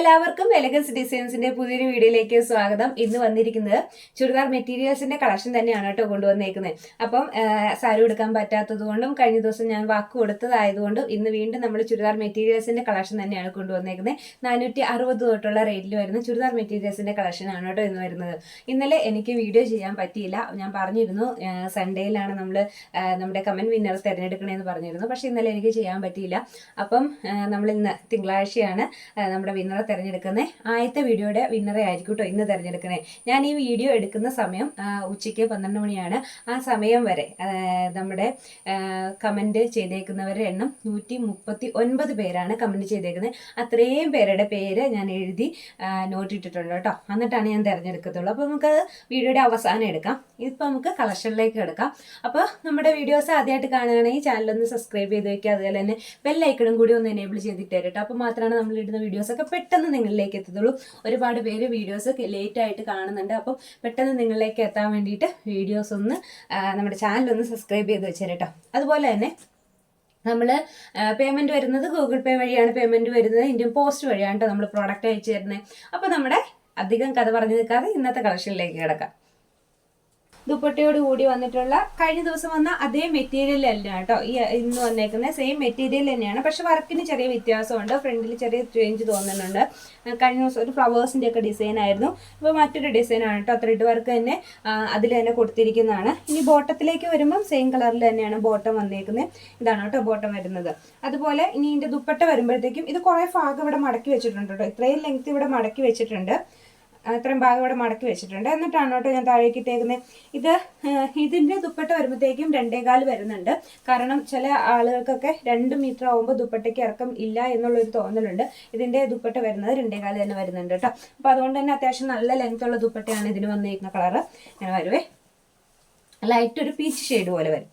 എല്ലാവർക്കും എലഗൻസ് ഡിസൈൻസിന്റെ പുതിയൊരു വീഡിയോയിലേക്ക് സ്വാഗതം. ഇന്ന് വന്നിരിക്കുന്നത് ചുരിദാർ മെറ്റീരിയൽസിന്റെ കളക്ഷൻ തന്നെയാണ് കേട്ടോ കൊണ്ടുവന്നേക്കുന്നത്. അപ്പം സാരി എടുക്കാൻ പറ്റാത്തത് കൊണ്ടും കഴിഞ്ഞ ദിവസം ഞാൻ വാക്ക് കൊടുത്തതായതുകൊണ്ടും ഇന്ന് വീണ്ടും നമ്മൾ ചുരിദാർ മെറ്റീരിയൽസിന്റെ കളക്ഷൻ തന്നെയാണ് കൊണ്ടുവന്നേക്കുന്നത്. നാനൂറ്റി അറുപത് തൊട്ടുള്ള റേറ്റിൽ വരുന്ന ചുരിദാർ മെറ്റീരിയൽസിന്റെ കളക്ഷനാണ് കേട്ടോ ഇന്ന് വരുന്നത്. ഇന്നലെ എനിക്ക് വീഡിയോ ചെയ്യാൻ പറ്റിയില്ല. ഞാൻ പറഞ്ഞിരുന്നു സൺഡേയിലാണ് നമ്മൾ നമ്മുടെ കമന്റ് വിന്നർ തിരഞ്ഞെടുക്കണമെന്ന് പറഞ്ഞിരുന്നു. പക്ഷെ ഇന്നലെ എനിക്ക് ചെയ്യാൻ പറ്റിയില്ല. അപ്പം നമ്മൾ ഇന്ന് തിങ്കളാഴ്ചയാണ് നമ്മുടെ നമ്മുടെ വിന്നറെ തിരഞ്ഞെടുക്കുന്നത് ആദ്യത്തെ വീഡിയോയുടെ വിന്നറെ ആയിരിക്കും കേട്ടോ ഇന്ന് തിരഞ്ഞെടുക്കുന്നത് ഞാൻ ഈ വീഡിയോ എടുക്കുന്ന സമയം ഉച്ചയ്ക്ക് പന്ത്രണ്ട് മണിയാണ്. ആ സമയം വരെ നമ്മുടെ കമന്റ് ചെയ്തേക്കുന്നവരുടെ എണ്ണം നൂറ്റി മുപ്പത്തി ഒൻപത് പേരാണ് കമന്റ് ചെയ്തേക്കുന്നത് അത്രയും പേരുടെ പേര് ഞാൻ എഴുതി നോട്ട് ഇട്ടിട്ടുണ്ട് കേട്ടോ. എന്നിട്ടാണ് ഞാൻ തിരഞ്ഞെടുക്കത്തുള്ളൂ. അപ്പോൾ നമുക്ക് വീഡിയോയുടെ അവസാനം എടുക്കാം. ഇതിപ്പോൾ നമുക്ക് കളക്ഷനിലേക്ക് എടുക്കാം അപ്പോൾ നമ്മുടെ വീഡിയോസ് ആദ്യമായിട്ട് കാണുകയാണെങ്കിൽ ചാനലൊന്ന് സബ്സ്ക്രൈബ് ചെയ്ത് വയ്ക്കുക അതുപോലെ തന്നെ ബെല്ലൈക്കണും കൂടി ഒന്ന് എനേബിൾ ചെയ്തിട്ട് കേട്ടോ. അപ്പോൾ മാത്രമാണ് നമ്മൾ ഇടുന്ന വീഡിയോസൊക്കെ പെട്ടെന്ന് നിങ്ങളിലേക്ക് എത്തത്തുള്ളൂ ഒരുപാട് പേര് വീഡിയോസ് ലേറ്റ് ആയിട്ട് കാണുന്നുണ്ട്. അപ്പം പെട്ടെന്ന് നിങ്ങളിലേക്ക് എത്താൻ വേണ്ടിയിട്ട് വീഡിയോസ് ഒന്ന് നമ്മുടെ ചാനൽ ഒന്ന് സബ്സ്ക്രൈബ് ചെയ്ത് വെച്ചേരട്ടോ അതുപോലെ തന്നെ നമ്മൾ പേയ്മെന്റ് വരുന്നത് ഗൂഗിൾ പേ വഴിയാണ് പേയ്മെന്റ് വരുന്നത്. ഇന്ത്യൻ പോസ്റ്റ് വഴിയാണ് നമ്മൾ പ്രോഡക്റ്റ് അയച്ചു തരുന്നത് അപ്പോൾ നമ്മുടെ അധികം കഥ പറഞ്ഞു നിൽക്കാതെ ഇന്നത്തെ കളക്ഷനിലേക്ക് കിടക്കാം. ദുപ്പട്ടയോട് കൂടി വന്നിട്ടുള്ള കഴിഞ്ഞ ദിവസം വന്ന അതേ മെറ്റീരിയൽ അല്ല കേട്ടോ. ഈ ഇന്ന് വന്നേക്കുന്ന സെയിം മെറ്റീരിയൽ തന്നെയാണ്. പക്ഷെ വർക്കിന് ചെറിയ വ്യത്യാസമുണ്ട്. ഫ്രണ്ടിൽ ചെറിയ ചേഞ്ച് തോന്നുന്നുണ്ട്. കഴിഞ്ഞ ദിവസം ഒരു ഫ്ലവേഴ്സിന്റെ ഒക്കെ ഡിസൈൻ ആയിരുന്നു. ഇപ്പോൾ മറ്റൊരു ഡിസൈനാണ് കേട്ടോ. ത്രെഡ് വർക്ക് തന്നെ അതിൽ തന്നെ കൊടുത്തിരിക്കുന്നതാണ്. ഇനി ബോട്ടത്തിലേക്ക് വരുമ്പം സെയിം കളറിൽ തന്നെയാണ് ബോട്ടം വന്നേക്കുന്നത്. ഇതാണ് കേട്ടോ ബോട്ടം വരുന്നത്. അതുപോലെ ഇനി ഇതിന്റെ ദുപ്പട്ട വരുമ്പോഴത്തേക്കും ഇത് കുറേ ഭാഗം ഇവിടെ മടക്കി വെച്ചിട്ടുണ്ട് കേട്ടോ. ഇത്രയും ലെങ്ത് ഇവിടെ മടക്കി വെച്ചിട്ടുണ്ട്. ആ, ഇത്രയും ഭാഗം ഇവിടെ മടക്കി വെച്ചിട്ടുണ്ട്. എന്നിട്ടാണ് കേട്ടോ ഞാൻ താഴേക്ക് ഇട്ടേക്കുന്നത് ഇത് ഇതിന്റെ ദുപ്പട്ട വരുമ്പോഴത്തേക്കും രണ്ടേകാൽ വരുന്നുണ്ട്. കാരണം ചില ആളുകൾക്കൊക്കെ രണ്ട് മീറ്റർ ആകുമ്പോൾ ദുപ്പട്ടയ്ക്ക് ഇറക്കം ഇല്ല എന്നുള്ളൊരു തോന്നലുണ്ട്. ഇതിന്റെ ദുപ്പട്ട വരുന്നത് രണ്ടേകാൽ തന്നെ വരുന്നുണ്ട് കേട്ടോ. അപ്പൊ അതുകൊണ്ട് തന്നെ അത്യാവശ്യം നല്ല ലെങ്ത് ഉള്ള ദുപ്പട്ടയാണ് ഇതിന് വന്നിരിക്കുന്ന കളറ് ഇങ്ങനെ വരുവേ. ലൈറ്റ് ഒരു പീച്ച് ഷെയ്ഡ് പോലെ വരും.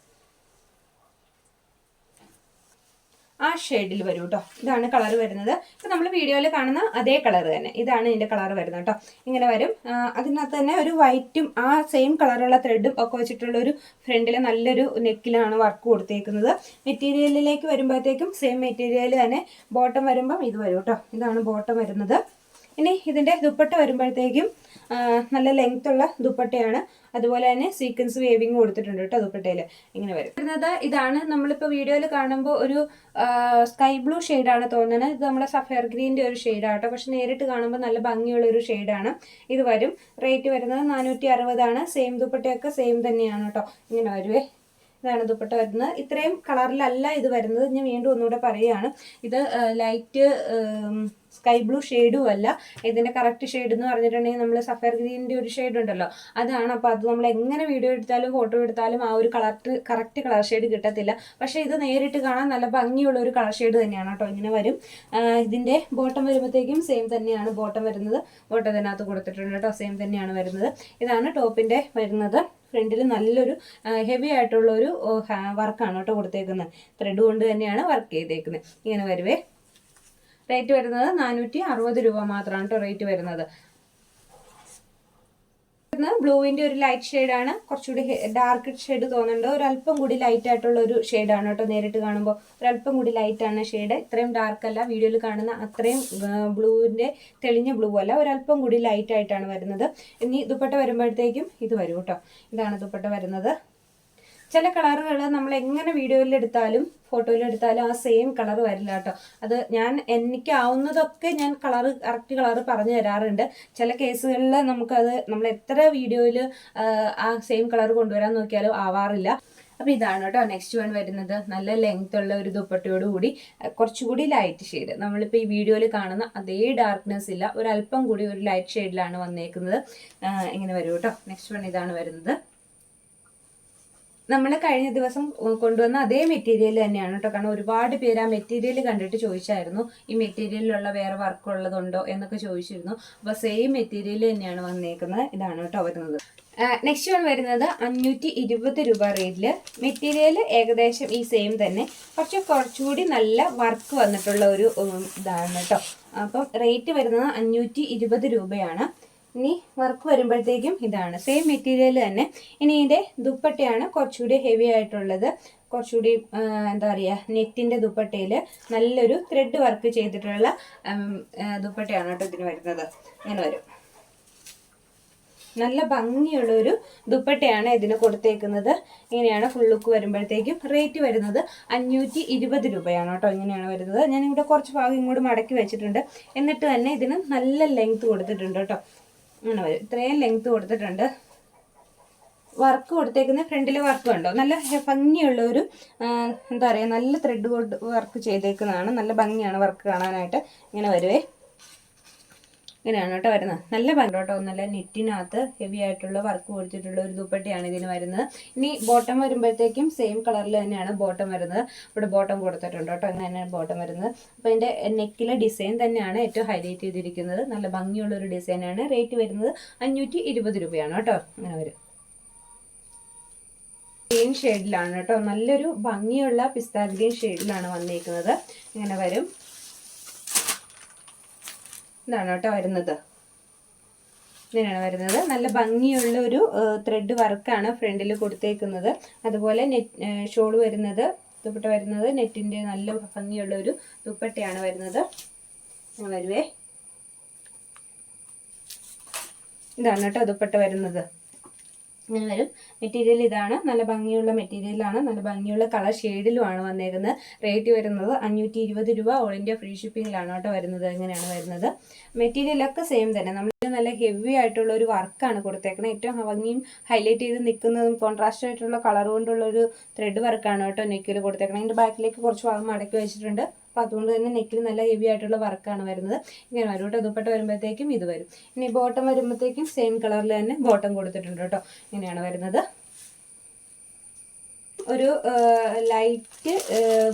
ആ ഷെയ്ഡിൽ വരും കേട്ടോ ഇതാണ് കളർ വരുന്നത്. ഇപ്പം നമ്മൾ വീഡിയോയിൽ കാണുന്ന അതേ കളർ തന്നെ. ഇതാണ് ഇതിന്റെ കളർ വരുന്നത് കേട്ടോ ഇങ്ങനെ വരും. അതിനകത്ത് തന്നെ ഒരു വൈറ്റും ആ സെയിം കളറുള്ള ത്രെഡും ഒക്കെ വെച്ചിട്ടുള്ള ഒരു ഫ്രണ്ടിൽ നല്ലൊരു നെക്കിലാണ് വർക്ക് കൊടുത്തേക്കുന്നത്. മെറ്റീരിയലിലേക്ക് വരുമ്പോഴത്തേക്കും സെയിം മെറ്റീരിയൽ തന്നെ ബോട്ടം വരുമ്പം ഇത് വരും കേട്ടോ ഇതാണ് ബോട്ടം വരുന്നത്. ഇനി ഇതിന്റെ ദുപ്പട്ട വരുമ്പോഴത്തേക്കും നല്ല ലെങ്ത് ഉള്ള ദുപ്പട്ടയാണ്. അതുപോലെ തന്നെ സീക്വൻസ് വേവിങ് കൊടുത്തിട്ടുണ്ട് കേട്ടോ ദുപ്പട്ടയിൽ ഇങ്ങനെ വരും. വരുന്നത് ഇതാണ്. നമ്മളിപ്പോൾ വീഡിയോയിൽ കാണുമ്പോൾ ഒരു സ്കൈ ബ്ലൂ ഷെയ്ഡാണ് തോന്നുന്നത്. ഇത് നമ്മുടെ സഫയർ ഗ്രീന്റെ ഒരു ഷെയ്ഡാണ് കേട്ടോ. പക്ഷെ നേരിട്ട് കാണുമ്പോൾ നല്ല ഭംഗിയുള്ള ഒരു ഷെയ്ഡാണ് ഇത് വരും. റേറ്റ് വരുന്നത് നാനൂറ്റി അറുപതാണ് സെയിം ദുപ്പട്ടയൊക്കെ സെയിം തന്നെയാണ് കേട്ടോ. ഇങ്ങനെ വരുവേ. ഇതാണ് ദുപ്പട്ട വരുന്നത്. ഇത്രയും കളറിലല്ല ഇത് വരുന്നത്. ഞാൻ വീണ്ടും ഒന്നുകൂടെ പറയുകയാണ്. ഇത് ലൈറ്റ് സ്കൈ ബ്ലൂ ഷെയ്ഡും അല്ല. ഇതിന്റെ കറക്റ്റ് ഷെയ്ഡ് എന്ന് പറഞ്ഞിട്ടുണ്ടെങ്കിൽ നമ്മൾ സഫയർ ഗ്രീനിന്റെ ഒരു ഷെയ്ഡ് ഉണ്ടല്ലോ. അതാണ് അപ്പോൾ അത് നമ്മൾ എങ്ങനെ വീഡിയോ എടുത്താലും ഫോട്ടോ എടുത്താലും ആ ഒരു കളർ കറക്റ്റ് കളർ ഷെയ്ഡ് കിട്ടത്തില്ല. പക്ഷേ ഇത് നേരിട്ട് കാണാൻ നല്ല ഭംഗിയുള്ള ഒരു കളർ ഷെയ്ഡ് തന്നെയാണ് കേട്ടോ ഇങ്ങനെ വരും. ഇതിന്റെ ബോട്ടം വരുമ്പോഴത്തേക്കും സെയിം തന്നെയാണ് ബോട്ടം വരുന്നത്. ബോട്ടം ഇതിനകത്ത് കൊടുത്തിട്ടുണ്ട് കേട്ടോ സെയിം തന്നെയാണ് വരുന്നത്. ഇതാണ് ടോപ്പിന്റെ വരുന്നത്. ഫ്രണ്ടിൽ നല്ലൊരു ഹെവി ആയിട്ടുള്ള ഒരു വർക്കാണ് കേട്ടോ കൊടുത്തേക്കുന്നത്. ത്രെഡ് കൊണ്ട് തന്നെയാണ് വർക്ക് ചെയ്തേക്കുന്നത്. ഇങ്ങനെ വരുവേ. റേറ്റ് വരുന്നത് നാനൂറ്റി അറുപത് രൂപ മാത്രമാണ് കേട്ടോ റേറ്റ് വരുന്നത്. ബ്ലൂവിന്റെ ഒരു ലൈറ്റ് ഷെയ്ഡാണ് കുറച്ചുകൂടി ഡാർക്ക് ഷെയ്ഡ് തോന്നുന്നുണ്ട്. ഒരല്പം കൂടി ലൈറ്റ് ആയിട്ടുള്ള ഒരു ഷെയ്ഡാണ് കേട്ടോ നേരിട്ട് കാണുമ്പോൾ ഒരല്പം കൂടി ലൈറ്റ് ആണ് ഷെയ്ഡ് ഇത്രയും ഡാർക്ക് അല്ല. വീഡിയോയിൽ കാണുന്ന അത്രയും ബ്ലൂവിന്റെ തെളിഞ്ഞ ബ്ലൂ അല്ല. ഒരല്പം കൂടി ലൈറ്റ് ആയിട്ടാണ് വരുന്നത്. ഇനി ദുപ്പട്ട വരുമ്പോഴത്തേക്കും ഇത് വരും കേട്ടോ ഇതാണ് ദുപ്പട്ട വരുന്നത്. ചില കളറുകൾ നമ്മൾ എങ്ങനെ വീഡിയോയിൽ എടുത്താലും ഫോട്ടോയിൽ എടുത്താലും ആ സെയിം കളർ വരില്ല കേട്ടോ. അത് ഞാൻ എനിക്കാവുന്നതൊക്കെ ഞാൻ കളർ കറക്റ്റ് കളർ പറഞ്ഞു തരാറുണ്ട്. ചില കേസുകളിൽ നമുക്കത് നമ്മൾ എത്ര വീഡിയോയിൽ ആ സെയിം കളർ കൊണ്ടുവരാൻ നോക്കിയാലും ആവാറില്ല. അപ്പോൾ ഇതാണ് കേട്ടോ നെക്സ്റ്റ് വൺ വരുന്നത്. നല്ല ലെങ്ത് ഉള്ള ഒരു ദുപ്പട്ടയോട് കൂടി കുറച്ചുകൂടി ലൈറ്റ് ഷെയ്ഡ് നമ്മളിപ്പോൾ ഈ വീഡിയോയിൽ കാണുന്ന അതേ ഡാർക്ക്നെസ് ഇല്ല. ഒരല്പം കൂടി ഒരു ലൈറ്റ് ഷെയ്ഡിലാണ് വന്നേക്കുന്നത്. ഇങ്ങനെ വരും കേട്ടോ. നെക്സ്റ്റ് വൺ ഇതാണ് വരുന്നത്. നമ്മൾ കഴിഞ്ഞ ദിവസം കൊണ്ടുവന്ന അതേ മെറ്റീരിയൽ തന്നെയാണ് കേട്ടോ കാരണം ഒരുപാട് പേര് ആ മെറ്റീരിയൽ കണ്ടിട്ട് ചോദിച്ചായിരുന്നു ഈ മെറ്റീരിയലിലുള്ള വേറെ വർക്ക് ഉള്ളതുണ്ടോ? എന്നൊക്കെ ചോദിച്ചിരുന്നു. അപ്പോൾ സെയിം മെറ്റീരിയൽ തന്നെയാണ് വന്നേക്കുന്നത്. ഇതാണ് കേട്ടോ വരുന്നത്. നെക്സ്റ്റ് വൺ വരുന്നത് അഞ്ഞൂറ്റി ഇരുപത് രൂപ റേറ്റിൽ മെറ്റീരിയൽ ഏകദേശം ഈ സെയിം തന്നെ. പക്ഷെ കുറച്ചുകൂടി നല്ല വർക്ക് വന്നിട്ടുള്ള ഒരു ഇതാണ് കേട്ടോ അപ്പം റേറ്റ് വരുന്നത് അഞ്ഞൂറ്റി ഇരുപത് രൂപയാണ്. ഇനി വർക്ക് വരുമ്പോഴത്തേക്കും ഇതാണ്. സെയിം മെറ്റീരിയൽ തന്നെ. ഇനി ഇതിന്റെ ദുപ്പട്ടയാണ് കുറച്ചുകൂടി ഹെവി ആയിട്ടുള്ളത്. കുറച്ചുകൂടി എന്താ പറയുക നെറ്റിന്റെ ദുപ്പട്ടയിൽ നല്ലൊരു ത്രെഡ് വർക്ക് ചെയ്തിട്ടുള്ള ദുപ്പട്ടയാണ് കേട്ടോ ഇതിന് വരുന്നത്. ഇങ്ങനെ വരും. നല്ല ഭംഗിയുള്ള ഒരു ദുപ്പട്ടയാണ് ഇതിന് കൊടുത്തേക്കുന്നത്. ഇങ്ങനെയാണ് ഫുൾ ലുക്ക് വരുമ്പോഴത്തേക്കും റേറ്റ് വരുന്നത് അഞ്ഞൂറ്റി ഇരുപത് രൂപയാണ് കേട്ടോ ഇങ്ങനെയാണ് വരുന്നത്. ഞാൻ ഇവിടെ കുറച്ച് ഭാഗം ഇങ്ങോട്ട് മടക്കി വെച്ചിട്ടുണ്ട്. എന്നിട്ട് തന്നെ ഇതിന് നല്ല ലെങ്ത് കൊടുത്തിട്ടുണ്ട് കേട്ടോ. അങ്ങനെ വരും. ഇത്രയും ലെങ്ത് കൊടുത്തിട്ടുണ്ട്. വർക്ക് കൊടുത്തേക്കുന്ന ഫ്രണ്ടിൽ വർക്ക് കണ്ടോ? നല്ല ഭംഗിയുള്ള ഒരു എന്താ പറയുക നല്ല ത്രെഡ് കൊണ്ട് വർക്ക് ചെയ്തേക്കുന്നതാണ്. നല്ല ഭംഗിയാണ് വർക്ക് കാണാനായിട്ട് ഇങ്ങനെ വരുവേ. ഇങ്ങനെയാണ് കേട്ടോ വരുന്നത്. നല്ല ഭംഗി കേട്ടോ. നല്ല നെറ്റിനകത്ത് ഹെവി ആയിട്ടുള്ള വർക്ക് കൊടുത്തിട്ടുള്ള ഒരു ദുപ്പട്ടിയാണ് ഇതിന് വരുന്നത്. ഇനി ബോട്ടം വരുമ്പോഴത്തേക്കും സെയിം കളറിൽ തന്നെയാണ് ബോട്ടം വരുന്നത്. ഇവിടെ ബോട്ടം കൊടുത്തിട്ടുണ്ട് കേട്ടോ. അങ്ങനെ തന്നെയാണ് ബോട്ടം വരുന്നത്. അപ്പോൾ ഇതിന്റെ നെക്കിലെ ഡിസൈൻ തന്നെയാണ് ഏറ്റവും ഹൈലൈറ്റ് ചെയ്തിരിക്കുന്നത്. നല്ല ഭംഗിയുള്ള ഒരു ഡിസൈനാണ് റേറ്റ് വരുന്നത് അഞ്ഞൂറ്റി ഇരുപത് രൂപയാണ് കേട്ടോ. അങ്ങനെ വരും. ഗ്രീൻ ഷെയ്ഡിലാണ് കേട്ടോ. നല്ലൊരു ഭംഗിയുള്ള പിസ്ത ഗ്രീൻ ഷെയ്ഡിലാണ് വന്നിരിക്കുന്നത് ഇങ്ങനെ വരും. ഇതാണ് കേട്ടോ വരുന്നത്. ഇങ്ങനെയാണ് വരുന്നത്. നല്ല ഭംഗിയുള്ള ഒരു ത്രെഡ് വർക്കാണ് ഫ്രണ്ടിൽ കൊടുത്തേക്കുന്നത്. അതുപോലെ നെറ്റ് ഷോൾ വരുന്നത് ദുപ്പട്ട വരുന്നത് നെറ്റിന്റെ നല്ല ഭംഗിയുള്ള ഒരു ദുപ്പട്ടയാണ് വരുന്നത്. വരുവേ. ഇതാണ് കേട്ടോ ദുപ്പട്ട വരുന്നത്. ഇങ്ങനെ വരും. മെറ്റീരിയൽ ഇതാണ്. നല്ല ഭംഗിയുള്ള മെറ്റീരിയലാണ് നല്ല ഭംഗിയുള്ള കളർ ഷെയ്ഡിലുമാണ് വന്നേക്കുന്നത്. റേറ്റ് വരുന്നത് അഞ്ഞൂറ്റി ഇരുപത് രൂപ ഓൾ ഇന്ത്യ ഫ്രീ ഷിപ്പിങ്ങിലാണ് കേട്ടോ വരുന്നത്. എങ്ങനെയാണ് വരുന്നത്. മെറ്റീരിയലൊക്കെ സെയിം തന്നെ. നമ്മൾ നല്ല ഹെവി ആയിട്ടുള്ള ഒരു വർക്കാണ് കൊടുത്തേക്കുന്നത് ഏറ്റവും ഭംഗിയും ഹൈലൈറ്റ് ചെയ്ത് നിൽക്കുന്നതും കോൺട്രാസ്റ്റ് ആയിട്ടുള്ള കളർ കൊണ്ടുള്ള ഒരു ത്രെഡ് വർക്കാണ് കേട്ടോ നെക്കിൽ കൊടുത്തേക്കുന്നത് അതിന്റെ ബാക്കിലേക്ക് കുറച്ച് ഭാഗം മടക്കി വെച്ചിട്ടുണ്ട്. അപ്പോൾ അതുകൊണ്ട് തന്നെ നെക്കിൽ നല്ല ഹെവി ആയിട്ടുള്ള വർക്കാണ് വരുന്നത്. ഇങ്ങനെ വരും കേട്ടോ ദുപ്പട്ട വരുമ്പോഴത്തേക്കും ഇത് വരും. ഇനി ബോട്ടം വരുമ്പോഴത്തേക്കും സെയിം കളറിൽ തന്നെ ബോട്ടം കൊടുത്തിട്ടുണ്ട് കേട്ടോ. ഇങ്ങനെയാണ് വരുന്നത്. ഒരു ലൈറ്റ്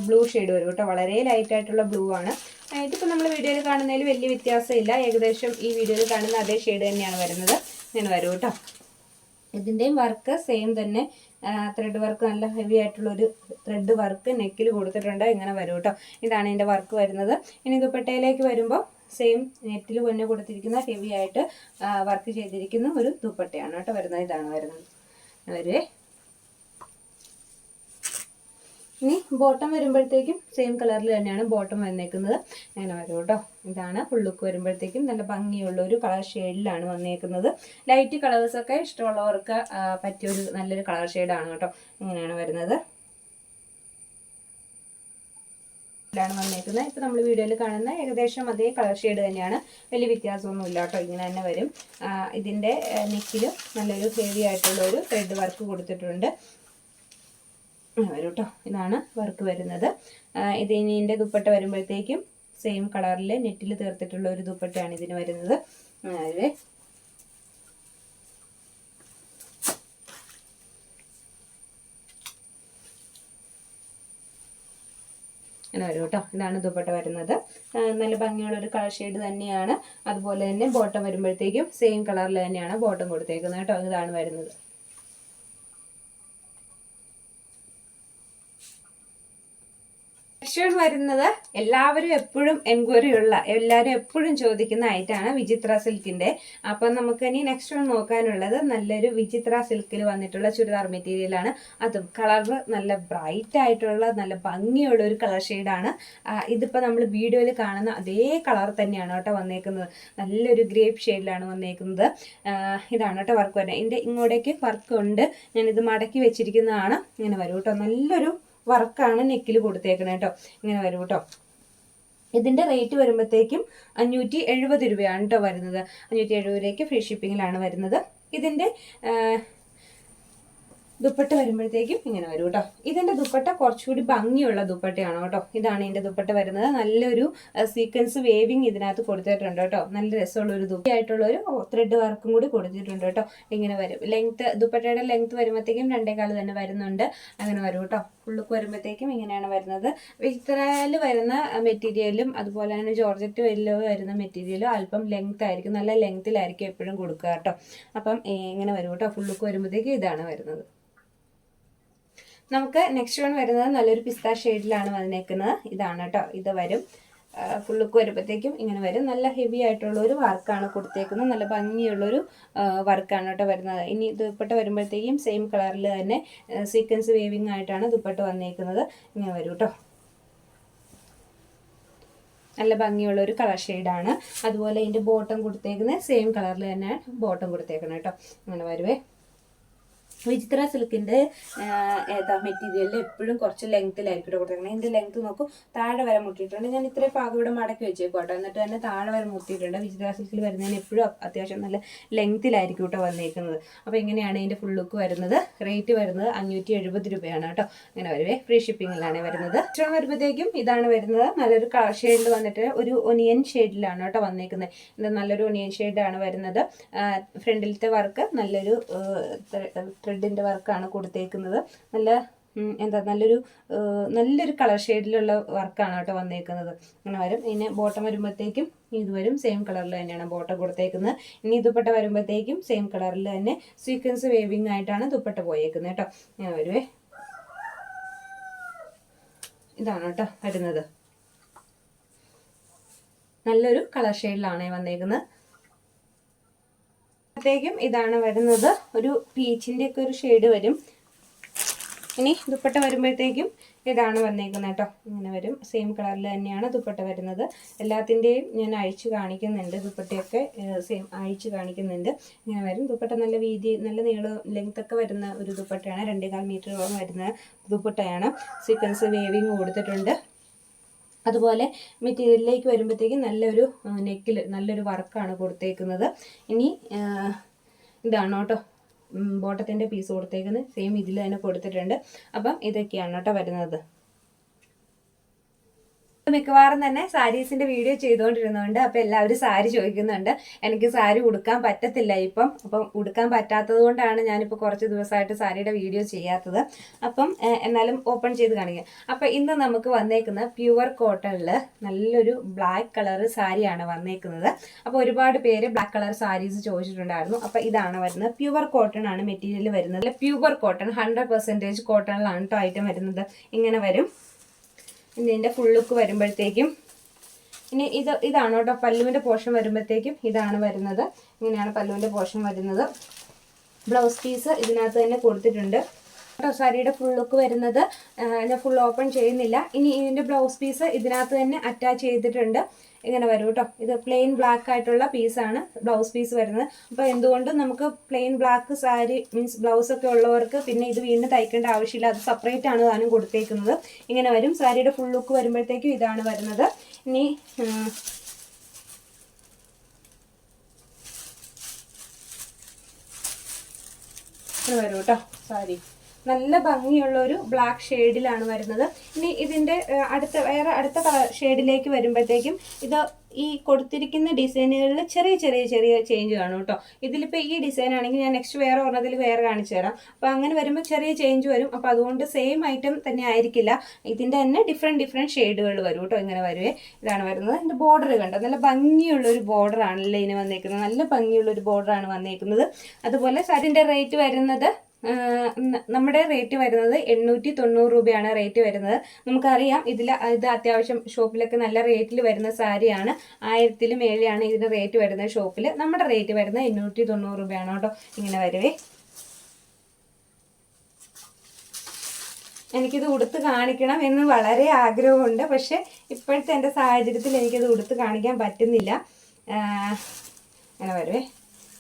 ബ്ലൂ ഷെയ്ഡ് വരും കേട്ടോ. വളരെ ലൈറ്റ് ആയിട്ടുള്ള ബ്ലൂ ആണ്. ഇതിപ്പോൾ നമ്മൾ വീഡിയോയിൽ കാണുന്നതിൽ വലിയ വ്യത്യാസമില്ല. ഏകദേശം ഈ വീഡിയോയിൽ കാണുന്ന അതേ ഷെയ്ഡ് തന്നെയാണ് വരുന്നത്. ഇങ്ങനെ വരും കേട്ടോ. ഇതിന്റെയും വർക്ക് സെയിം തന്നെ. ത്രെഡ് വർക്ക് നല്ല ഹെവി ആയിട്ടുള്ള ഒരു ത്രെഡ് വർക്ക് നെക്കിൽ കൊടുത്തിട്ടുണ്ട്. ഇങ്ങനെ വരും കേട്ടോ ഇതാണ് ഇതിന്റെ വർക്ക് വരുന്നത്. ഇനി ദുപ്പട്ടയിലേക്ക് വരുമ്പോൾ സെയിം നെറ്റിൽ തന്നെ കൊടുത്തിരിക്കുന്ന ഹെവി ആയിട്ട് വർക്ക് ചെയ്തിരിക്കുന്ന ഒരു ദുപ്പട്ടയാണ് കേട്ടോ വരുന്നത്. ഇതാണ് വരുന്നത്. വരുവേ ഇനി ബോട്ടം വരുമ്പോഴത്തേക്കും സെയിം കളറിൽ തന്നെയാണ് ബോട്ടം വന്നേക്കുന്നത്. അങ്ങനെ വരും കേട്ടോ ഇതാണ് ലുക്ക് വരുമ്പോഴത്തേക്കും നല്ല ഭംഗിയുള്ള ഒരു കളർ ഷെയ്ഡിലാണ് വന്നേക്കുന്നത്. ലൈറ്റ് കളേഴ്സൊക്കെ ഇഷ്ടമുള്ളവർക്ക് പറ്റിയ ഒരു നല്ലൊരു കളർ ഷെയ്ഡാണ് കേട്ടോ. ഇങ്ങനെയാണ് വരുന്നത്. ാണ് വന്നേക്കുന്നത്. ഇപ്പൊ നമ്മൾ വീഡിയോയിൽ കാണുന്ന ഏകദേശം അതേ കളർ ഷെയ്ഡ് തന്നെയാണ്. വലിയ വ്യത്യാസമൊന്നും ഇല്ല കേട്ടോ. ഇങ്ങനെ തന്നെ വരും. ഇതിന്റെ നെക്കിലും നല്ലൊരു ഹെവി ആയിട്ടുള്ള ഒരു ത്രെഡ് വർക്ക് കൊടുത്തിട്ടുണ്ട്. വരും കേട്ടോ ഇതാണ് വർക്ക് വരുന്നത്. ഇത് ഇതിന്റെ ദുപ്പട്ട വരുമ്പോഴത്തേക്കും സെയിം കളറിൽ നെറ്റിൽ തീർത്തിട്ടുള്ള ഒരു ദുപ്പട്ടയാണ് ഇതിന് വരുന്നത്. അതെ അങ്ങനെ വരും കേട്ടോ ഇതാണ് ദുപ്പട്ട വരുന്നത്. നല്ല ഭംഗിയുള്ള ഒരു കളർ ഷെയ്ഡ് തന്നെയാണ്. അതുപോലെ തന്നെ ബോട്ടം വരുമ്പോഴത്തേക്കും സെയിം കളറിൽ തന്നെയാണ് ബോട്ടം കൊടുത്തേക്കുന്നത് കേട്ടോ ഇതാണ് വരുന്നത്. നെക്സ്റ്റ് വരുന്നത് എല്ലാവരും എപ്പോഴും എൻക്വയറി ഉള്ള എല്ലാവരും എപ്പോഴും ചോദിക്കുന്ന ഐറ്റാണ് വിചിത്ര സിൽക്കിന്റെ. അപ്പം നമുക്ക് ഇനി നെക്സ്റ്റ് വൺ നോക്കാനുള്ളത് നല്ലൊരു വിചിത്ര സിൽക്കിൽ വന്നിട്ടുള്ള ചുരിദാർ മെറ്റീരിയലാണ് അതും കളർ നല്ല ബ്രൈറ്റ് ആയിട്ടുള്ള നല്ല ഭംഗിയുള്ള ഒരു കളർ ഷെയ്ഡാണ് ഇതിപ്പോൾ നമ്മൾ വീഡിയോയിൽ കാണുന്ന അതേ കളർ തന്നെയാണ് കേട്ടോ വന്നേക്കുന്നത്. നല്ലൊരു ഗ്രേപ്പ് ഷെയ്ഡിലാണ് വന്നേക്കുന്നത്. ഇതാണ് കേട്ടോ വർക്ക് വരുന്നത്. ഇതിന്റെ ഇങ്ങോട്ടേക്ക് വർക്ക് ഉണ്ട്. ഞാനിത് മടക്കി വെച്ചിരിക്കുന്നതാണ്. ഇങ്ങനെ വരും കേട്ടോ. നല്ലൊരു വർക്കാണ് നെക്കിൽ കൊടുത്തേക്കണേ കേട്ടോ ഇങ്ങനെ വരും കേട്ടോ ഇതിന്റെ റേറ്റ് വരുമ്പോഴത്തേക്കും അഞ്ഞൂറ്റി എഴുപത് രൂപയാണ് കേട്ടോ വരുന്നത്. അഞ്ഞൂറ്റി എഴുപത് രൂപയ്ക്ക് ഫ്രീ ഷിപ്പിങ്ങിലാണ് വരുന്നത്. ഇതിന്റെ ആ, ദുപ്പട്ട വരുമ്പോഴത്തേക്കും ഇങ്ങനെ വരും കേട്ടോ. ഇതിന്റെ ദുപ്പട്ട കുറച്ചുകൂടി ഭംഗിയുള്ള ദുപ്പട്ടയാണ് കേട്ടോ. ഇതാണ് ഇതിന്റെ ദുപ്പട്ട വരുന്നത്. നല്ലൊരു സീക്വൻസ് വേവിങ് ഇതിനകത്ത് കൊടുത്തിട്ടുണ്ട് കേട്ടോ. നല്ല രസമുള്ള ഒരു ദുപ്പയായിട്ടുള്ള ഒരു ത്രെഡ് വർക്കും കൂടി കൊടുത്തിട്ടുണ്ട് കേട്ടോ. ഇങ്ങനെ വരും. ലെങ്ത് ദുപ്പട്ടയുടെ ലെങ്ത് വരുമ്പോഴത്തേക്കും രണ്ടേകാൽ തന്നെ വരുന്നുണ്ട്. അങ്ങനെ വരും കേട്ടോ. ഫുള്ളുക്ക് വരുമ്പോഴത്തേക്കും ഇങ്ങനെയാണ് വരുന്നത്. വിത്രയിൽ വരുന്ന മെറ്റീരിയലും അതുപോലെ തന്നെ ജോർജറ്റ് വലിയ വരുന്ന മെറ്റീരിയലും അല്പം ലെങ്ത് ആയിരിക്കും. നല്ല ലെങ്ത്തിലായിരിക്കും എപ്പോഴും കൊടുക്കുക കേട്ടോ. അപ്പം ഇങ്ങനെ വരും കേട്ടോ. ഫുള്ളുക്ക് വരുമ്പോഴത്തേക്കും ഇതാണ് വരുന്നത്. നമുക്ക് നെക്സ്റ്റ് വൺ വരുന്നത് നല്ലൊരു പിസ്ത ഷെയ്ഡിലാണ് വന്നേക്കുന്നത്. ഇതാണ് കേട്ടോ ഇത് വരും. ഫുൾ ലുക്ക് വരുമ്പോഴത്തേക്കും ഇങ്ങനെ വരും. നല്ല ഹെവി ആയിട്ടുള്ള ഒരു വർക്കാണ് കൊടുത്തേക്കുന്നത്. നല്ല ഭംഗിയുള്ളൊരു വർക്കാണ് കേട്ടോ വരുന്നത്. ഇനി ദുപ്പട്ട വരുമ്പോഴത്തേക്കും സെയിം കളറിൽ തന്നെ സീക്വൻസ് വേവിങ് ആയിട്ടാണ് ദുപ്പട്ട വന്നേക്കുന്നത്. ഇങ്ങനെ വരും കേട്ടോ നല്ല ഭംഗിയുള്ള ഒരു കളർ ഷെയ്ഡാണ് അതുപോലെ ഇതിന്റെ ബോട്ടം കൊടുത്തേക്കുന്നത് സെയിം കളറിൽ തന്നെ ബോട്ടം കൊടുത്തേക്കണം കേട്ടോ അങ്ങനെ വരുവേ. വിചിത്ര സിൽക്കിന്റെ ഏതാ മെറ്റീരിയലിൽ എപ്പോഴും കുറച്ച് ലെങ്ത്തിലായിരിക്കും ഇവിടെ കൊടുത്തേക്കുന്നത് ഇതിന്റെ ലെങ്ത്ത് നോക്കും. താഴെ വരെ മുട്ടിയിട്ടുണ്ട്. ഞാൻ ഇത്രയും ഭാഗം ഇവിടെ മടക്കി വെച്ചേക്കും കേട്ടോ എന്നിട്ട് തന്നെ താഴെ വരെ മുട്ടിയിട്ടുണ്ട്. വിചിത്ര സിൽക്കിൽ വരുന്നതിന് എപ്പോഴും അത്യാവശ്യം നല്ല ലെങ്ത്തിലായിരിക്കും കേട്ടോ വന്നേക്കുന്നത്. അപ്പോൾ ഇങ്ങനെയാണ് ഇതിന്റെ ഫുൾ ലുക്ക് വരുന്നത്? റേറ്റ് വരുന്നത് അഞ്ഞൂറ്റി എഴുപത് രൂപയാണ് കേട്ടോ അങ്ങനെ വരുവേ. ഫ്രീ ഷിപ്പിങ്ങിലാണ് വരുന്നത്. ഇഷ്ടം വരുമ്പോഴത്തേക്കും ഇതാണ് വരുന്നത്. നല്ലൊരു കളർ ഷെയ്ഡിൽ വന്നിട്ട് ഒരു ഒനിയൻ ഷെയ്ഡിലാണ് കേട്ടോ വന്നേക്കുന്നത് ഇത് നല്ലൊരു ഒനിയൻ ഷെയ്ഡാണ് വരുന്നത്. ഫ്രണ്ടിലത്തെ വർക്ക് നല്ലൊരു ത്രെഡിന്റെ വർക്കാണ് കൊടുത്തേക്കുന്നത്. നല്ല എന്താ നല്ലൊരു നല്ലൊരു കളർ ഷെയ്ഡിലുള്ള വർക്കാണ് കേട്ടോ വന്നേക്കുന്നത്. അങ്ങനെ വരും. ഇനി ബോട്ടം വരുമ്പോഴത്തേക്കും ഇതുവരും സെയിം കളറിൽ തന്നെയാണ് ബോട്ടം കൊടുത്തേക്കുന്നത്. ഇനി ദുപ്പട്ട വരുമ്പോഴത്തേക്കും സെയിം കളറിൽ തന്നെ സീക്വൻസ് വേവിങ് ആയിട്ടാണ് ദുപ്പട്ട പോയേക്കുന്നത് കേട്ടോ. ഇങ്ങനെ വരുവേ. ഇതാണ് കേട്ടോ വരുന്നത്. നല്ലൊരു കളർ ഷെയ്ഡിലാണ് വന്നേക്കുന്നത്. ത്തേക്കും ഇതാണ് വരുന്നത്. ഒരു പീച്ചിന്റെ ഒക്കെ ഒരു ഷെയ്ഡ് വരും. ഇനി ദുപ്പട്ട വരുമ്പോഴത്തേക്കും ഇതാണ് വന്നേക്കുന്നത് കേട്ടോ. ഇങ്ങനെ വരും. സെയിം കളറിൽ തന്നെയാണ് ദുപ്പട്ട വരുന്നത്. എല്ലാത്തിന്റെയും ഞാൻ അഴിച്ച് കാണിക്കുന്നുണ്ട്. ദുപ്പട്ടയൊക്കെ സെയിം അഴിച്ച് കാണിക്കുന്നുണ്ട്. ഇങ്ങനെ വരും. ദുപ്പട്ട നല്ല വീതി നല്ല നീളം ലെങ്ത് ഒക്കെ വരുന്ന ഒരു ദുപ്പട്ടയാണ്. രണ്ടേകാൽ മീറ്ററോളം വരുന്ന ദുപ്പട്ടയാണ്. സീക്വൻസ് വേവിങ് കൊടുത്തിട്ടുണ്ട്. അതുപോലെ മെറ്റീരിയലിലേക്ക് വരുമ്പോഴത്തേക്കും നല്ലൊരു നെക്കിൽ നല്ലൊരു വർക്കാണ് കൊടുത്തേക്കുന്നത്. ഇനി ഇതാണ് കേട്ടോ. ബോട്ടത്തിന്റെ പീസ് കൊടുത്തേക്കുന്നത്. സെയിം ഇതിൽ തന്നെ കൊടുത്തിട്ടുണ്ട്. അപ്പം ഇതൊക്കെയാണ് കേട്ടോ വരുന്നത്. മിക്കവാറും തന്നെ സാരീസിന്റെ വീഡിയോ ചെയ്തുകൊണ്ടിരുന്നുണ്ട് അപ്പൊ എല്ലാവരും സാരി ചോദിക്കുന്നുണ്ട്. എനിക്ക് സാരി ഉടുക്കാൻ പറ്റത്തില്ല ഇപ്പം. അപ്പം ഉടുക്കാൻ പറ്റാത്തത് കൊണ്ടാണ് ഞാനിപ്പോൾ കുറച്ച് ദിവസമായിട്ട് സാരിയുടെ വീഡിയോ ചെയ്യാത്തത്. അപ്പം എന്നാലും ഓപ്പൺ ചെയ്ത് കാണിക്കാം. അപ്പം ഇന്ന് നമുക്ക് വന്നേക്കുന്ന പ്യുവർ കോട്ടണിൽ നല്ലൊരു ബ്ലാക്ക് കളർ സാരിയാണ് വന്നേക്കുന്നത്. അപ്പോൾ ഒരുപാട് പേര് ബ്ലാക്ക് കളർ സാരീസ് ചോദിച്ചിട്ടുണ്ടായിരുന്നു. അപ്പം ഇതാണ് വരുന്നത്. പ്യുവർ കോട്ടൺ ആണ് മെറ്റീരിയൽ വരുന്നത്. പ്യുവർ കോട്ടൺ ഹൺഡ്രഡ് പെർസെന്റേജ് കോട്ടണിലാണ് കേട്ടോ ഐറ്റം വരുന്നത്. ഇങ്ങനെ വരും. ഇതിന്റെ ഫുൾ ലുക്ക് വരുമ്പോഴത്തേക്കും ഇനി ഇത് ഇതാണ് കേട്ടോ പല്ലുവിന്റെ പോർഷൻ വരുമ്പോഴത്തേക്കും ഇതാണ് വരുന്നത്. ഇങ്ങനെയാണ് പല്ലുവിന്റെ പോർഷൻ വരുന്നത്. ബ്ലൗസ് പീസ് ഇതിനകത്ത് തന്നെ കൊടുത്തിട്ടുണ്ട്. സാരിയുടെ ഫുൾ ലുക്ക് വരുന്നത് ഞാൻ ഫുൾ ഓപ്പൺ ചെയ്യുന്നില്ല. ഇനി ഇതിന്റെ ബ്ലൗസ് പീസ് ഇതിനകത്ത് തന്നെ അറ്റാച്ച് ചെയ്തിട്ടുണ്ട്. ഇങ്ങനെ വരും കേട്ടോ ഇത് പ്ലെയിൻ ബ്ലാക്ക് ആയിട്ടുള്ള പീസാണ് ബ്ലൗസ് പീസ് വരുന്നത്. അപ്പോൾ എന്തുകൊണ്ടും നമുക്ക് plain black sari means blouse ഒക്കെ ഉള്ളവർക്ക് പിന്നെ ഇത് വീണ്ടും തയ്ക്കേണ്ട ആവശ്യമില്ല. അത് സെപ്പറേറ്റ് ആണ് താനും കൊടുത്തേക്കുന്നത്. ഇങ്ങനെ വരും. സാരിയുടെ ഫുൾ ലുക്ക് വരുമ്പോഴത്തേക്കും ഇതാണ് വരുന്നത്. ഇനി വരും കേട്ടോ സാരി. നല്ല ഭംഗിയുള്ള ഒരു ബ്ലാക്ക് ഷെയ്ഡിലാണ് വരുന്നത്. ഇനി ഇതിന്റെ അടുത്ത വേറെ അടുത്ത ഷെയ്ഡിലേക്ക് വരുമ്പോഴത്തേക്കും ഇത് ഈ കൊടുത്തിരിക്കുന്ന ഡിസൈനുകളിൽ ചെറിയ ചെറിയ ചെറിയ ചേഞ്ച് കാണും കേട്ടോ ഇതിലിപ്പോൾ ഈ ഡിസൈൻ ആണെങ്കിൽ ഞാൻ നെക്സ്റ്റ് വേറെ ഒരെണ്ണത്തിൽ വേറെ കാണിച്ചു തരാം. അപ്പോൾ അങ്ങനെ വരുമ്പോൾ ചെറിയ ചേഞ്ച് വരും. അപ്പോൾ അതുകൊണ്ട് സെയിം ഐറ്റം തന്നെ ആയിരിക്കില്ല. ഇതിന്റെ തന്നെ ഡിഫറെന്റ് ഡിഫറെന്റ് ഷെയ്ഡുകൾ വരും കേട്ടോ ഇങ്ങനെ വരുവേ. ഇതാണ് വരുന്നത്. എന്റെ ബോർഡർ കണ്ടോ? നല്ല ഭംഗിയുള്ള ഒരു ബോർഡർ ആണല്ലേ ഇതിന് വന്നേക്കുന്നത്. നല്ല ഭംഗിയുള്ളൊരു ബോർഡറാണ് വന്നേക്കുന്നത്. അതുപോലെ അതിന്റെ റേറ്റ് വരുന്നത് നമ്മുടെ റേറ്റ് വരുന്നത് എണ്ണൂറ്റി തൊണ്ണൂറ് രൂപയാണ് റേറ്റ് വരുന്നത്. നമുക്കറിയാം ഇതിൽ ഇത് അത്യാവശ്യം ഷോപ്പിലൊക്കെ നല്ല റേറ്റിൽ വരുന്ന സാരിയാണ് ആയിരത്തിൽ മേലെയാണ് ഇതിന്റെ റേറ്റ് വരുന്നത് ഷോപ്പിൽ നമ്മുടെ റേറ്റ് വരുന്നത് എണ്ണൂറ്റി തൊണ്ണൂറ് രൂപയാണ് കേട്ടോ ഇങ്ങനെ വരുവേ. എനിക്കിത് ഉടുത്ത് കാണിക്കണം എന്ന് വളരെ ആഗ്രഹമുണ്ട്. പക്ഷേ ഇപ്പോഴത്തെ എന്റെ സാഹചര്യത്തിൽ എനിക്കത് ഉടുത്ത് കാണിക്കാൻ പറ്റുന്നില്ല. അങ്ങനെ വരുവേ.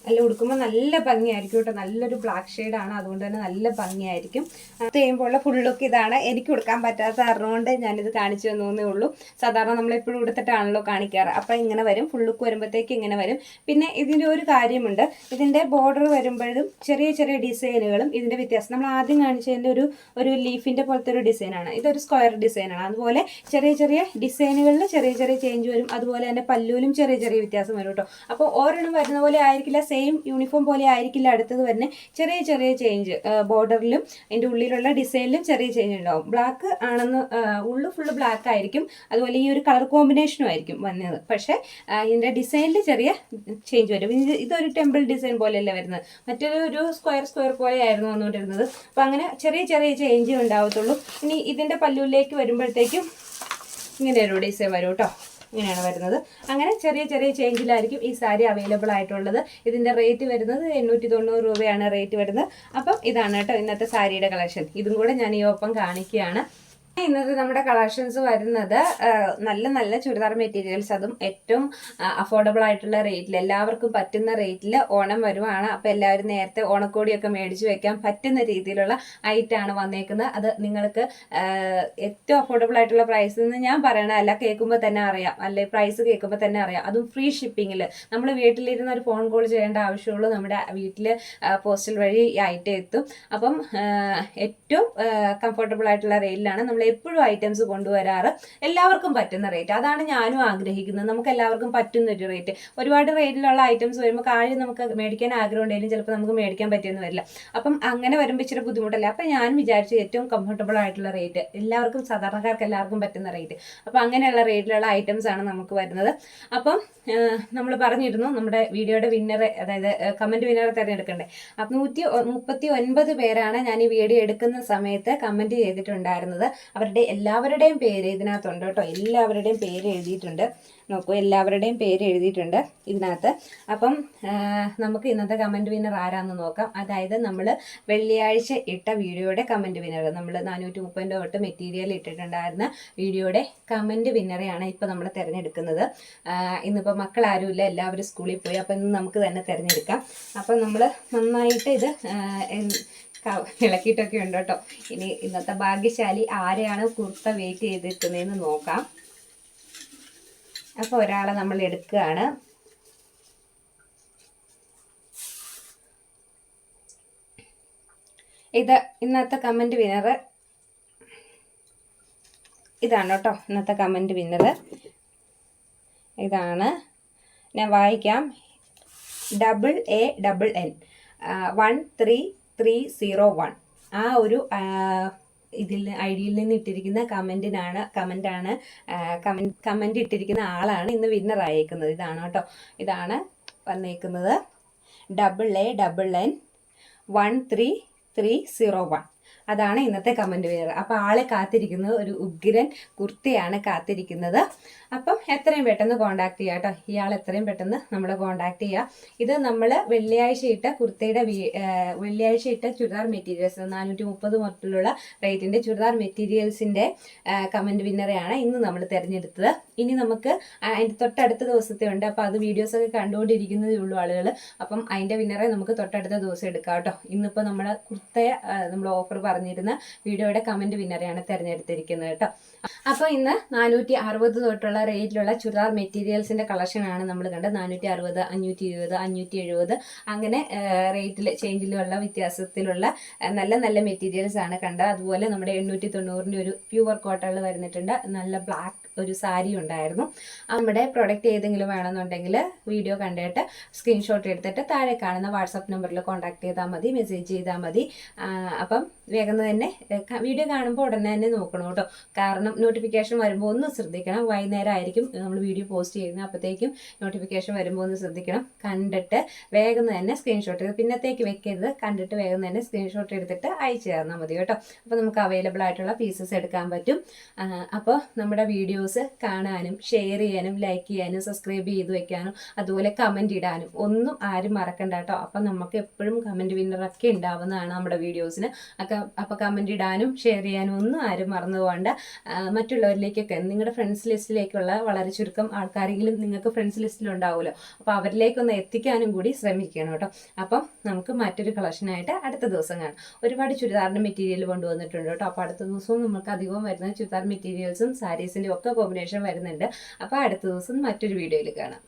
നല്ല ഉടുക്കുമ്പോൾ നല്ല ഭംഗിയായിരിക്കും കേട്ടോ. നല്ലൊരു ബ്ലാക്ക് ഷെയ്ഡാണ് അതുകൊണ്ട് തന്നെ നല്ല ഭംഗിയായിരിക്കും. അത് ചെയ്യുമ്പോഴുള്ള ഫുൾ ലുക്ക് ഇതാണ്. എനിക്ക് ഉടുക്കാൻ പറ്റാത്ത കാരണം കൊണ്ട് ഞാനിത് കാണിച്ചു തന്നേ ഉള്ളൂ. സാധാരണ നമ്മൾ എപ്പോഴും ഉടുത്തിട്ടാണല്ലോ കാണിക്കാറ്. അപ്പോൾ ഇങ്ങനെ വരും. ഫുൾ ലുക്ക് വരുമ്പോഴത്തേക്ക് ഇങ്ങനെ വരും. പിന്നെ ഇതിന്റെ ഒരു കാര്യമുണ്ട്. ഇതിന്റെ ബോർഡർ വരുമ്പോഴും ചെറിയ ചെറിയ ഡിസൈനുകളും ഇതിന്റെ വ്യത്യാസം. നമ്മൾ ആദ്യം കാണിച്ചതിന്റെ ഒരു ഒരു ലീഫിന്റെ പോലത്തെ ഒരു ഡിസൈനാണ് ഇതൊരു സ്ക്വയർ ഡിസൈനാണ് അതുപോലെ ചെറിയ ചെറിയ ഡിസൈനുകളിൽ ചെറിയ ചെറിയ ചേഞ്ച് വരും. അതുപോലെ തന്നെ പല്ലൂലും ചെറിയ ചെറിയ വ്യത്യാസം വരും കേട്ടോ. അപ്പോൾ ഓരോന്നും വരുന്ന പോലെ ആയിരിക്കില്ല. സെയിം യൂണിഫോം പോലെ ആയിരിക്കില്ല അടുത്തത് വരുന്നത്. ചെറിയ ചെറിയ ചേഞ്ച് ബോർഡറിലും അതിന്റെ ഉള്ളിലുള്ള ഡിസൈനിലും ചെറിയ ചേഞ്ച് ഉണ്ടാവും. ബ്ലാക്ക് ആണെന്ന് ഉള്ളു ഫുള്ള് ബ്ലാക്ക് ആയിരിക്കും. അതുപോലെ ഈ ഒരു കളർ കോമ്പിനേഷനും ആയിരിക്കും വന്നത്. പക്ഷേ ഇതിന്റെ ഡിസൈനിൽ ചെറിയ ചേഞ്ച് വരും. ഇത് ഇതൊരു ടെമ്പിൾ ഡിസൈൻ പോലെയല്ല വരുന്നത്. മറ്റൊരു ഒരു സ്ക്വയർ സ്ക്വയർ പോലെ ആയിരുന്നു വന്നുകൊണ്ടിരുന്നത്. അപ്പം അങ്ങനെ ചെറിയ ചെറിയ ചേഞ്ച് ഉണ്ടാവത്തുള്ളൂ. ഇനി ഇതിന്റെ പല്ലുവിലേക്ക് വരുമ്പോഴത്തേക്കും ഇങ്ങനെ ഒരു ഡിസൈൻ വരും കേട്ടോ ഇങ്ങനെയാണ് വരുന്നത്. അങ്ങനെ ചെറിയ ചെറിയ ചേഞ്ചിലായിരിക്കും ഈ സാരി അവൈലബിൾ ആയിട്ടുള്ളത്. ഇതിന്റെ റേറ്റ് വരുന്നത് എണ്ണൂറ്റി തൊണ്ണൂറ് രൂപയാണ് റേറ്റ് വരുന്നത്. അപ്പം ഇതാണ് കേട്ടോ ഇന്നത്തെ സാരിയുടെ കളക്ഷൻ ഇതും കൂടെ ഞാൻ ഈ ഒപ്പം കാണിക്കുകയാണ്. ഇന്നത്തെ നമ്മുടെ കളക്ഷൻസ് വരുന്നത് നല്ല നല്ല ചുരിദാർ മെറ്റീരിയൽസ്. അതും ഏറ്റവും അഫോർഡബിൾ ആയിട്ടുള്ള റേറ്റിൽ എല്ലാവർക്കും പറ്റുന്ന റേറ്റിൽ ഓണം വരുവാണ്. അപ്പോൾ എല്ലാവരും നേരത്തെ ഓണക്കോടിയൊക്കെ മേടിച്ചു വെക്കാൻ പറ്റുന്ന രീതിയിലുള്ള ഐറ്റാണ് വന്നേക്കുന്നത്. അത് നിങ്ങൾക്ക് ഏറ്റവും അഫോർഡബിൾ ആയിട്ടുള്ള പ്രൈസ് എന്ന് ഞാൻ പറയണതല്ല കേൾക്കുമ്പോൾ തന്നെ അറിയാം. അല്ലെ പ്രൈസ് കേൾക്കുമ്പോൾ തന്നെ അറിയാം. അതും ഫ്രീ ഷിപ്പിങ്ങിൽ നമ്മൾ വീട്ടിലിരുന്ന് ഒരു ഫോൺ കോൾ ചെയ്യേണ്ട ആവശ്യമുള്ളൂ. നമ്മുടെ വീട്ടിൽ പോസ്റ്റൽ വഴി ഐറ്റം എത്തും. അപ്പം ഏറ്റവും കംഫർട്ടബിൾ ആയിട്ടുള്ള റേറ്റിലാണ് നമ്മൾ എപ്പോഴും ഐറ്റംസ് കൊണ്ടുവരാറ് എല്ലാവർക്കും പറ്റുന്ന റേറ്റ് അതാണ് ഞാനും ആഗ്രഹിക്കുന്നത്. നമുക്ക് എല്ലാവർക്കും പറ്റുന്ന ഒരു റേറ്റ് ഒരുപാട് റേറ്റിലുള്ള ഐറ്റംസ് വരുമ്പോൾ കാര്യം നമുക്ക് മേടിക്കാൻ ആഗ്രഹം ഉണ്ടെങ്കിലും ചിലപ്പോൾ നമുക്ക് മേടിക്കാൻ പറ്റിയെന്ന് വരില്ല. അപ്പം അങ്ങനെ വരുമ്പോൾ ഇച്ചിരി ബുദ്ധിമുട്ടല്ല? അപ്പം ഞാൻ വിചാരിച്ചു ഏറ്റവും കംഫർട്ടബിൾ ആയിട്ടുള്ള റേറ്റ് എല്ലാവർക്കും സാധാരണക്കാർക്ക് എല്ലാവർക്കും പറ്റുന്ന റേറ്റ് അപ്പം അങ്ങനെയുള്ള റേറ്റിലുള്ള ഐറ്റംസ് ആണ് നമുക്ക് വരുന്നത്. അപ്പം നമ്മൾ പറഞ്ഞിരുന്നു നമ്മുടെ വീഡിയോയുടെ വിന്നറെ അതായത് കമന്റ് വിന്നറെ തിരഞ്ഞെടുക്കണ്ടേ. അപ്പം നൂറ്റി മുപ്പത്തി ഒൻപത് പേരാണ് ഞാൻ ഈ വീഡിയോ എടുക്കുന്ന സമയത്ത് കമന്റ് ചെയ്തിട്ടുണ്ടായിരുന്നത്. അവരുടെ എല്ലാവരുടെയും പേര് ഇതിനകത്തുണ്ട് കേട്ടോ. എല്ലാവരുടെയും പേര് എഴുതിയിട്ടുണ്ട്. നോക്കൂ എല്ലാവരുടെയും പേര് എഴുതിയിട്ടുണ്ട് ഇതിനകത്ത്. അപ്പം നമുക്ക് ഇന്നത്തെ കമന്റ് വിന്നർ ആരാന്ന് നോക്കാം. അതായത് നമ്മൾ വെള്ളിയാഴ്ച ഇട്ട വീഡിയോയുടെ കമന്റ് വിന്നർ നമ്മൾ നാനൂറ്റി മുപ്പത് രൂപ തൊട്ട് മെറ്റീരിയൽ ഇട്ടിട്ടുണ്ടായിരുന്ന വീഡിയോയുടെ കമന്റ് വിന്നറെയാണ് ഇപ്പോൾ നമ്മൾ തിരഞ്ഞെടുക്കുന്നത്. ഇന്നിപ്പോൾ മക്കൾ ആരുമില്ല എല്ലാവരും സ്കൂളിൽ പോയി. അപ്പോൾ ഇന്ന് നമുക്ക് തന്നെ തിരഞ്ഞെടുക്കാം. അപ്പം നമ്മൾ നന്നായിട്ട് ഇത് ഇളക്കിയിട്ടൊക്കെ ഉണ്ട് കേട്ടോ. ഇനി ഇന്നത്തെ ഭാഗ്യശാലി ആരെയാണ് കുർത്ത വെയിറ്റ് ചെയ്തിരിക്കുന്നതെന്ന് നോക്കാം. അപ്പോൾ ഒരാളെ നമ്മൾ എടുക്കുകയാണ്. ഇത് ഇന്നത്തെ കമന്റ് വിന്നർ ഇതാണ് കേട്ടോ ഇന്നത്തെ കമന്റ് വിന്നർ ഇതാണ്. ഞാൻ വായിക്കാം. Double A double N one three three zero one ആ ഒരു ഇതിൽ ഐ ഡിയിൽ നിന്ന് ഇട്ടിരിക്കുന്ന കമന്റിനാണ് കമന്റാണ് കമന്റ് കമന്റ് ഇട്ടിരിക്കുന്ന ആളാണ് ഇന്ന് വിന്നർ ആയേക്കുന്നത്. ഇതാണ് കേട്ടോ. ഇതാണ് വന്നേക്കുന്നത്. Double A double N one three three zero one അതാണ് ഇന്നത്തെ കമന്റ് വിന്നർ അപ്പോൾ ആളെ കാത്തിരിക്കുന്നത് ഒരു ഉഗ്രൻ കുർത്തിയാണ് കാത്തിരിക്കുന്നത്. അപ്പം എത്രയും പെട്ടെന്ന് കോൺടാക്ട് ചെയ്യുക കേട്ടോ ഇയാൾ എത്രയും പെട്ടെന്ന് നമ്മൾ കോൺടാക്ട് ചെയ്യുക ഇത് നമ്മൾ വെള്ളിയാഴ്ച ഇട്ട കുർത്തയുടെ വെള്ളിയാഴ്ച ഇട്ട ചുരിദാർ മെറ്റീരിയൽസ് നാനൂറ്റി മുപ്പത് മുതലുള്ള റേറ്റിന്റെ ചുരിദാർ മെറ്റീരിയൽസിന്റെ കമന്റ് വിന്നറെയാണ് ഇന്ന് നമ്മൾ തിരഞ്ഞെടുത്തത്. ഇനി നമുക്ക് അതിന്റെ തൊട്ടടുത്ത ദിവസത്തെ ഉണ്ട്. അപ്പോൾ അത് വീഡിയോസൊക്കെ കണ്ടുകൊണ്ടിരിക്കുന്നതേ ഉള്ളൂ ആളുകൾ അപ്പം അതിന്റെ വിന്നറെ നമുക്ക് തൊട്ടടുത്ത ദിവസം എടുക്കാം കേട്ടോ ഇന്നിപ്പോൾ നമ്മൾ കുർത്തയെ നമ്മൾ ഓഫർ പറഞ്ഞിരുന്ന വീഡിയോയുടെ കമന്റ് വിന്നറെയാണ് തിരഞ്ഞെടുത്തിരിക്കുന്നത് കേട്ടോ. അപ്പോൾ ഇന്ന് നാനൂറ്റി അറുപത് തൊട്ടുള്ള റേറ്റിലുള്ള ചുരിദാർ മെറ്റീരിയൽസിന്റെ കളക്ഷനാണ് നമ്മൾ കണ്ടത്. നാനൂറ്റി അറുപത് അഞ്ഞൂറ്റി ഇരുപത് അഞ്ഞൂറ്റി എഴുപത് അങ്ങനെ റേറ്റിൽ ചേഞ്ചിലുള്ള വ്യത്യാസത്തിലുള്ള നല്ല നല്ല മെറ്റീരിയൽസ് ആണ് കണ്ടത്. അതുപോലെ നമ്മുടെ എണ്ണൂറ്റി തൊണ്ണൂറിന്റെ ഒരു പ്യുവർ കോട്ടകൾ വരുന്നിട്ടുണ്ട്. നല്ല ബ്ലാക്ക് ഒരു സാരി ഉണ്ടായിരുന്നു. നമ്മുടെ പ്രൊഡക്റ്റ് ഏതെങ്കിലും വേണമെന്നുണ്ടെങ്കിൽ വീഡിയോ കണ്ടിട്ട് സ്ക്രീൻഷോട്ട് എടുത്തിട്ട് താഴെ കാണുന്ന വാട്സപ്പ് നമ്പറിൽ കോൺടാക്ട് ചെയ്താൽ മതി മെസ്സേജ് ചെയ്താൽ മതി. അപ്പം വേഗം തന്നെ വീഡിയോ കാണുമ്പോൾ ഉടനെ തന്നെ നോക്കണം കേട്ടോ. കാരണം നോട്ടിഫിക്കേഷൻ വരുമ്പോൾ ഒന്ന് ശ്രദ്ധിക്കണം. വൈകുന്നേരം ആയിരിക്കും നമ്മൾ വീഡിയോ പോസ്റ്റ് ചെയ്യുന്നത്. അപ്പോഴത്തേക്കും നോട്ടിഫിക്കേഷൻ വരുമ്പോൾ ഒന്ന് ശ്രദ്ധിക്കണം. കണ്ടിട്ട് വേഗം തന്നെ സ്ക്രീൻഷോട്ട് എടുത്ത് പിന്നത്തേക്ക് വെക്കരുത്. കണ്ടിട്ട് വേഗം തന്നെ സ്ക്രീൻഷോട്ട് എടുത്തിട്ട് അയച്ചു തന്നാൽ മതി കേട്ടോ. അപ്പോൾ നമുക്ക് അവൈലബിൾ ആയിട്ടുള്ള പീസസ് എടുക്കാൻ പറ്റും. അപ്പോൾ നമ്മുടെ വീഡിയോസ് കാണാനും ഷെയർ ചെയ്യാനും ലൈക്ക് ചെയ്യാനും സബ്സ്ക്രൈബ് ചെയ്ത് വെക്കാനും അതുപോലെ കമന്റ് ഇടാനും ഒന്നും ആരും മറക്കണ്ട കേട്ടോ. അപ്പം നമുക്ക് എപ്പോഴും കമന്റ് വിന്നറൊക്കെ ഉണ്ടാവുന്നതാണ് നമ്മുടെ വീഡിയോസിന് അപ്പോൾ കമന്റ് ഇടാനും ഷെയർ ചെയ്യാനും ഒന്നും ആരും മറന്നു പോകണ്ട. മറ്റുള്ളവരിലേക്കൊക്കെ നിങ്ങളുടെ ഫ്രണ്ട്സ് ലിസ്റ്റിലേക്കുള്ള വളരെ ചുരുക്കം ആൾക്കാരെങ്കിലും നിങ്ങൾക്ക് ഫ്രണ്ട്സ് ലിസ്റ്റിലുണ്ടാവുമല്ലോ അപ്പോൾ അവരിലേക്കൊന്ന് എത്തിക്കാനും കൂടി ശ്രമിക്കണം കേട്ടോ. അപ്പം നമുക്ക് മറ്റൊരു കളക്ഷനായിട്ട് അടുത്ത ദിവസം കാണാം. ഒരുപാട് ചുരിദാറിന്റെ മെറ്റീരിയൽ കൊണ്ടുവന്നിട്ടുണ്ട് കേട്ടോ. അപ്പോൾ അടുത്ത ദിവസവും നമുക്ക് അധികവും വരുന്ന ചുരിദാർ മെറ്റീരിയൽസും സാരീസിന്റെ ഒക്കെ കോമ്പിനേഷൻ വരുന്നുണ്ട്. അപ്പോൾ അടുത്ത ദിവസം മറ്റൊരു വീഡിയോയിൽ കാണാം.